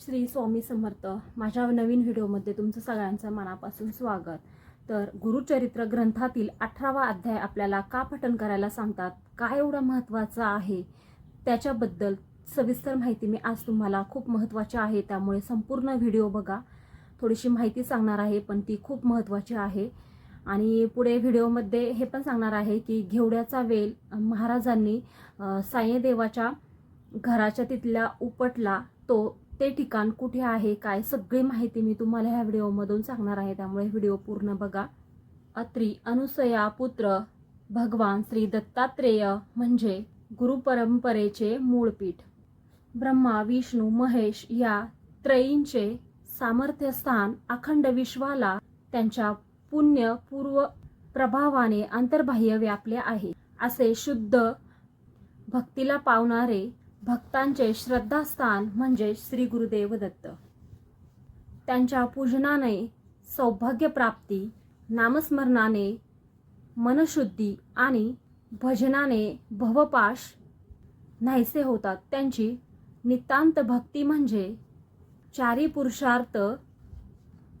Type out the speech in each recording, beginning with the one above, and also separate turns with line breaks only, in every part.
श्री स्वामी समर्थ माझ्या नवीन व्हिडिओमध्ये तुमचं सगळ्यांचं मनापासून स्वागत. तर गुरुचरित्र ग्रंथातील अठरावा अध्याय आपल्याला का पठन करायला सांगतात? काय एवढं महत्त्वाचं आहे? त्याच्याबद्दल सविस्तर माहिती मी आज तुम्हाला खूप महत्त्वाची आहे त्यामुळे संपूर्ण व्हिडिओ बघा. थोडीशी माहिती सांगणार आहे पण ती खूप महत्त्वाची आहे. आणि पुढे व्हिडिओमध्ये हे पण सांगणार आहे की घेवड्याचा वेल महाराजांनी सायदेवाच्या साईदेवाच्या घराच्या तिथल्या उपटला तो ते ठिकाण कुठे आहे काय सगळी माहिती मी तुम्हाला ह्या व्हिडिओमधून सांगणार आहे. त्यामुळे व्हिडिओ पूर्ण बघा. अत्री अनुसया पुत्र भगवान श्री दत्तात्रेय म्हणजे गुरुपरंपरेचे मूळपीठ ब्रह्मा विष्णू महेश या त्रयींचे सामर्थ्यस्थान अखंड विश्वाला त्यांच्या पुण्य पूर्व प्रभावाने अंतर्बाह्य व्यापले आहे. असे शुद्ध भक्तीला पावणारे भक्तांचे श्रद्धास्थान म्हणजे श्री गुरुदेव दत्त. त्यांच्या पूजनाने सौभाग्यप्राप्ती नामस्मरणाने मनशुद्धी आणि भजनाने भवपाश नाहीसे होतात. त्यांची नितांत भक्ती म्हणजे चारी पुरुषार्थ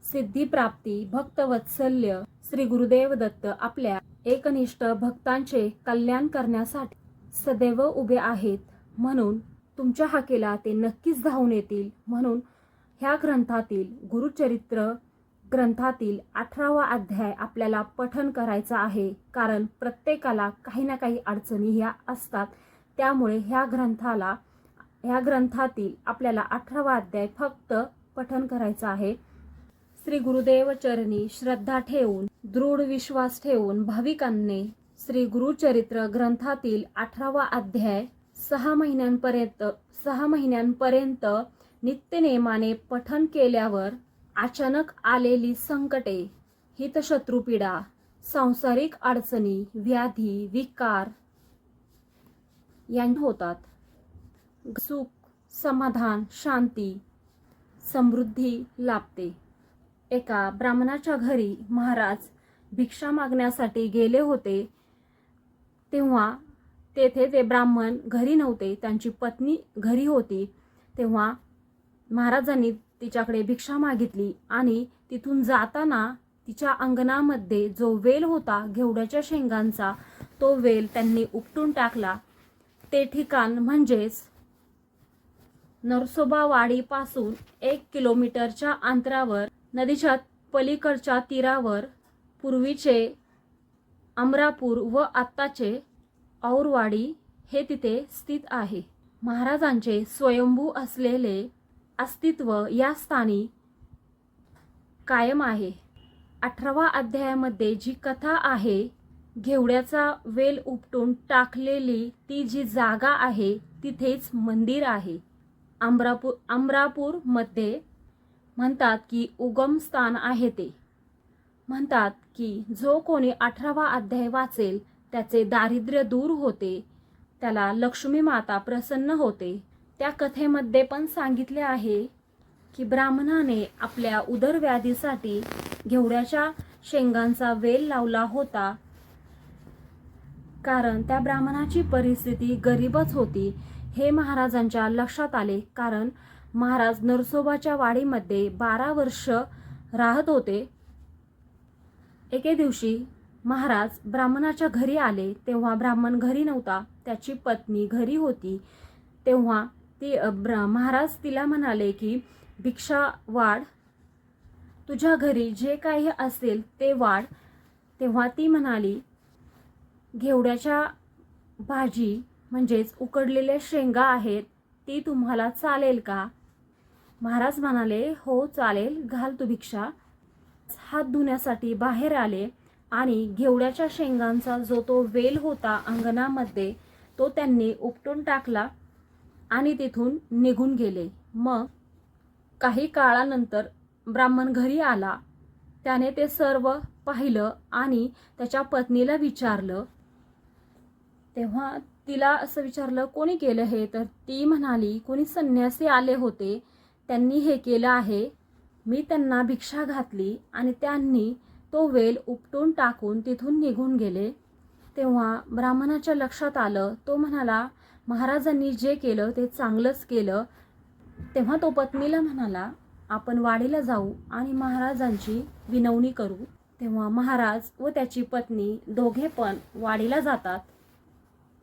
सिद्धिप्राप्ती भक्तवत्सल्य श्री गुरुदेव दत्त आपल्या एकनिष्ठ भक्तांचे कल्याण करण्यासाठी सदैव उभे आहेत. म्हणून तुमच्या हाकेला ते नक्कीच धावून येतील. म्हणून ह्या ग्रंथातील गुरुचरित्र ग्रंथातील अठरावा अध्याय आपल्याला पठन करायचा आहे. कारण प्रत्येकाला काही ना काही अडचणी ह्या असतात. त्यामुळे ह्या ग्रंथाला ह्या ग्रंथातील आपल्याला अठरावा अध्याय फक्त पठन करायचा आहे. श्री गुरुदेव चरणी श्रद्धा ठेवून दृढ विश्वास ठेवून भाविकांनी श्री गुरुचरित्र ग्रंथातील अठरावा अध्याय सहा महिन्यांपर्यंत सहा महिन्यांपर्यंत नित्यनेमाने पठन केल्यावर अचानक आलेली संकटे हितशत्रुपीडा सांसारिक अडचणी व्याधी विकार यांना होतात. सुख समाधान शांती समृद्धी लाभते. एका ब्राह्मणाच्या घरी महाराज भिक्षा मागण्यासाठी गेले होते तेव्हा तेथे ते ब्राह्मण घरी नव्हते त्यांची पत्नी घरी होती. तेव्हा महाराजांनी तिच्याकडे भिक्षा मागितली आणि तिथून जाताना तिच्या अंगणामध्ये जो वेल होता घेवड्याच्या शेंगांचा तो वेल त्यांनी उपटून टाकला. ते ठिकाण म्हणजेच नरसोबावाडीपासून एक किलोमीटरच्या अंतरावर नदीच्या पलीकडच्या तीरावर पूर्वीचे अमरापूर व आत्ताचे औरवाडी हे तिथे स्थित आहे. महाराजांचे स्वयंभू असलेले अस्तित्व या स्थानी कायम आहे. अठरावा अध्यायामध्ये जी कथा आहे घेवड्याचा वेल उपटून टाकलेली ती जी जागा आहे तिथेच मंदिर आहे. अमरापूर अमरापूरमध्ये म्हणतात की उगमस्थान आहे ते. म्हणतात की जो कोणी अठरावा अध्याय वाचेल त्याचे दारिद्र्य दूर होते. त्याला लक्ष्मी माता प्रसन्न होते. त्या कथेमध्ये पण सांगितले आहे की ब्राह्मणाने आपल्या उदरव्याधीसाठी घेवड्याच्या शेंगांचा वेल लावला होता. कारण त्या ब्राह्मणाची परिस्थिती गरीबच होती हे महाराजांच्या लक्षात आले. कारण महाराज नरसोबाच्या वाडीमध्ये बारा वर्ष राहत होते. एके दिवशी महाराज ब्राह्मणाच्या घरी आले तेव्हा ब्राह्मण घरी नव्हता त्याची पत्नी घरी होती. तेव्हा ती ब्र महाराज तिला म्हणाले की भिक्षा वाढ तुझ्या घरी जे काही असेल ते वाढ. तेव्हा ती म्हणाली घेवड्याच्या भाजी म्हणजेच उकडलेल्या शेंगा आहेत ती तुम्हाला चालेल का? महाराज म्हणाले हो चालेल घाल तू भिक्षा. हात धुण्यासाठी बाहेर आले. आणि घेवड्याच्या शेंगांचा जो तो वेल होता अंगणामध्ये तो त्यांनी उपटून टाकला आणि तिथून निघून गेले. मग काही काळानंतर ब्राह्मण घरी आला. त्याने ते सर्व पाहिलं आणि त्याच्या पत्नीला विचारलं. तेव्हा तिला असं विचारलं कोणी केलं हे? तर ती म्हणाली कोणी संन्यासी आले होते. त्यांनी हे केलं आहे. मी त्यांना भिक्षा घातली आणि त्यांनी तो वेल उपटून टाकून तिथून निघून गेले. तेव्हा ब्राह्मणाच्या लक्षात आलं तो म्हणाला महाराजांनी जे केलं ते चांगलंच केलं. तेव्हा तो पत्नीला म्हणाला आपण वाडीला जाऊ आणि महाराजांची विनवणी करू. तेव्हा महाराज व त्याची पत्नी दोघे पण वाडीला जातात.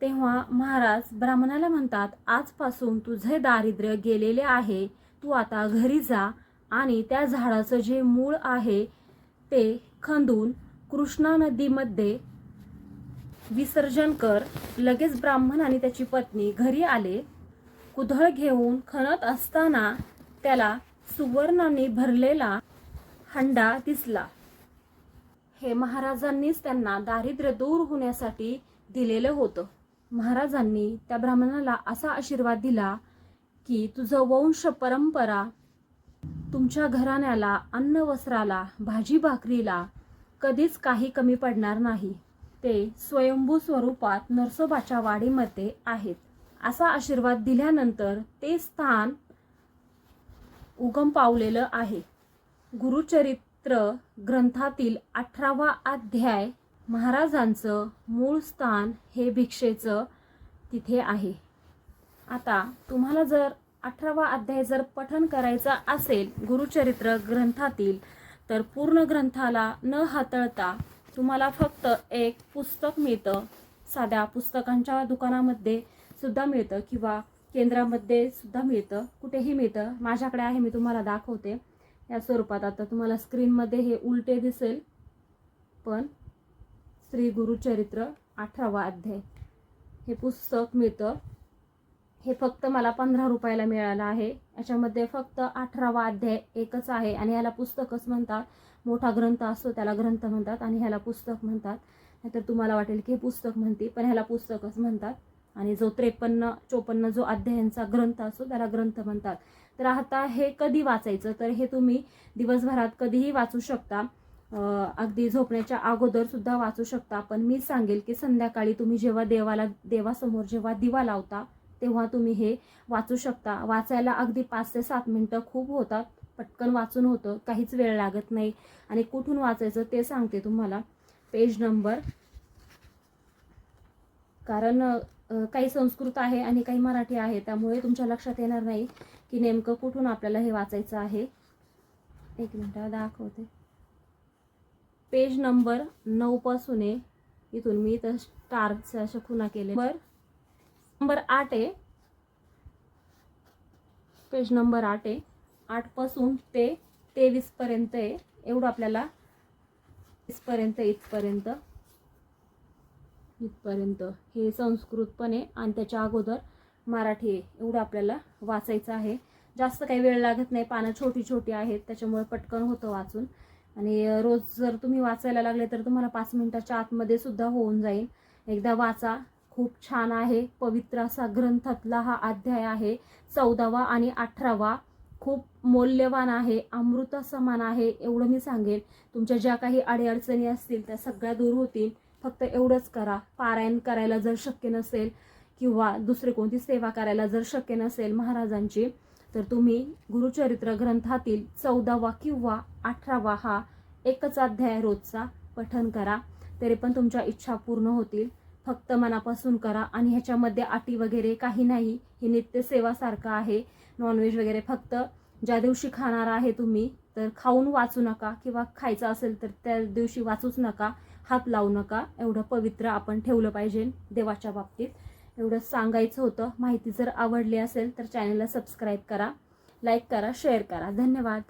तेव्हा महाराज ब्राह्मणाला म्हणतात आजपासून तुझे दारिद्र्य गेलेले आहे तू आता घरी जा आणि त्या झाडाचं जे मूळ आहे ते खंदून कृष्णा नदीमध्ये विसर्जन कर. लगेच ब्राह्मण आणि त्याची पत्नी घरी आले. कुदळ घेऊन खणत असताना त्याला सुवर्णाने भरलेला हंडा दिसला. हे महाराजांनीच त्यांना दारिद्र्य दूर होण्यासाठी दिलेलं होतं. महाराजांनी त्या ब्राह्मणाला असा आशीर्वाद दिला की तुझं वंश परंपरा तुमच्या घराण्याला अन्न वस्त्राला भाजी भाकरीला कधीच काही कमी पडणार नाही. ते स्वयंभू स्वरूपात नरसोबाच्या वाडीमध्ये आहेत. असा आशीर्वाद दिल्यानंतर ते स्थान उगम पावलेलं आहे. गुरुचरित्र ग्रंथातील अठरावा अध्याय महाराजांचं मूळ स्थान हे भिक्षेचं तिथे आहे. आता तुम्हाला जर अठरावा अध्याय जर पठन करायचा असेल गुरुचरित्र ग्रंथातील तर पूर्ण ग्रंथाला न हाताळता तुम्हाला फक्त एक पुस्तक मिळतं. साध्या पुस्तकांच्या दुकानामध्ये सुद्धा मिळतं किंवा केंद्रामध्ये सुद्धा मिळतं. कुठेही मिळतं. माझ्याकडे आहे मी तुम्हाला दाखवते. या स्वरूपात आता तुम्हाला स्क्रीनमध्ये हे उलटे दिसेल. पण श्री गुरुचरित्र अठरावा अध्याय. हे पुस्तक मिळतं. हे फक्त मला पंधरा रुपयाला मिळालं आहे. याच्यामध्ये फक्त अठरावा अध्याय एकच आहे आणि ह्याला पुस्तकच म्हणतात. मोठा ग्रंथ असतो त्याला ग्रंथ म्हणतात आणि ह्याला पुस्तक म्हणतात. नाहीतर तुम्हाला वाटेल की हे पुस्तक म्हणते पण ह्याला पुस्तकच म्हणतात. आणि जो त्रेपन्न चोपन्न जो अध्यायांचा ग्रंथ असतो त्याला ग्रंथ म्हणतात. तर आता हे कधी वाचायचं? तर हे तुम्ही दिवसभरात कधीही वाचू शकता. अगदी झोपण्याच्या अगोदर सुद्धा वाचू शकता. पण मी सांगेल की संध्याकाळी तुम्ही जेव्हा देवाला देवासमोर जेव्हा दिवा लावता तेव्हा तुम्ही हे वाचू शकता. वाचायला अगदी पाच ते सात मिनटं खूप होतात. पटकन वाचून होतं. काहीच वेळ लागत नाही. आणि कुठून वाचायचं ते सांगते तुम्हाला. Page number. कारण काही संस्कृत आहे आणि काही मराठी आहे. त्यामुळे तुमच्या लक्षात येणार नाही की नेमकं कुठून आपल्याला हे वाचायचं आहे. एक मिनटं दाखवते. पेज नंबर नऊपासून आहे. इथून मी तर स्टारच्या अशा खुणा केले बर नंबर आठ आहे. पेज नंबर आठ आहे. आठपासून ते तेवीसपर्यंत आहे. एवढं आपल्याला वीसपर्यंत इथपर्यंत इथपर्यंत हे संस्कृत पण आहे आणि त्याच्या अगोदर मराठी आहे. एवढं आपल्याला वाचायचं आहे. जास्त काही वेळ लागत नाही. पानं छोटी छोटी आहेत. त्याच्यामुळे पटकन होतं वाचून. आणि रोज जर तुम्ही वाचायला लागले तर तुम्हाला पाच मिनिटाच्या आतमध्ये सुद्धा होऊन जाईल. एकदा वाचा. खूप छान आहे. पवित्र असा ग्रंथातला हा अध्याय आहे. चौदावा आणि अठरावा. खूप मौल्यवान आहे. अमृता समान आहे. एवढं मी सांगेन. तुमच्या ज्या काही अडीअडचणी असतील त्या सगळ्या दूर होतील. फक्त एवढंच करा. पारायण करायला जर शक्य नसेल किंवा दुसरी कोणती सेवा करायला जर शक्य नसेल महाराजांची तर तुम्ही गुरुचरित्र ग्रंथातील चौदावा किंवा अठरावा हा एकच अध्याय रोजचा पठन करा. तरी पण तुमच्या इच्छा पूर्ण होतील. फक्त मनापासून करा आणि ह्याच्यामध्ये आटी वगैरे काही नाही. हे नित्यसेवासारखं आहे. नॉनव्हेज वगैरे फक्त ज्या दिवशी खाणार आहे तुम्ही तर खाऊन वाचू नका किंवा खायचं असेल तर त्या दिवशी वाचूच नका. हात लावू नका. एवढं पवित्र आपण ठेवलं पाहिजे देवाच्या बाबतीत. एवढं सांगायचं होतं. माहिती जर आवडली असेल तर चॅनलला सबस्क्राईब करा लाईक करा शेअर करा. धन्यवाद.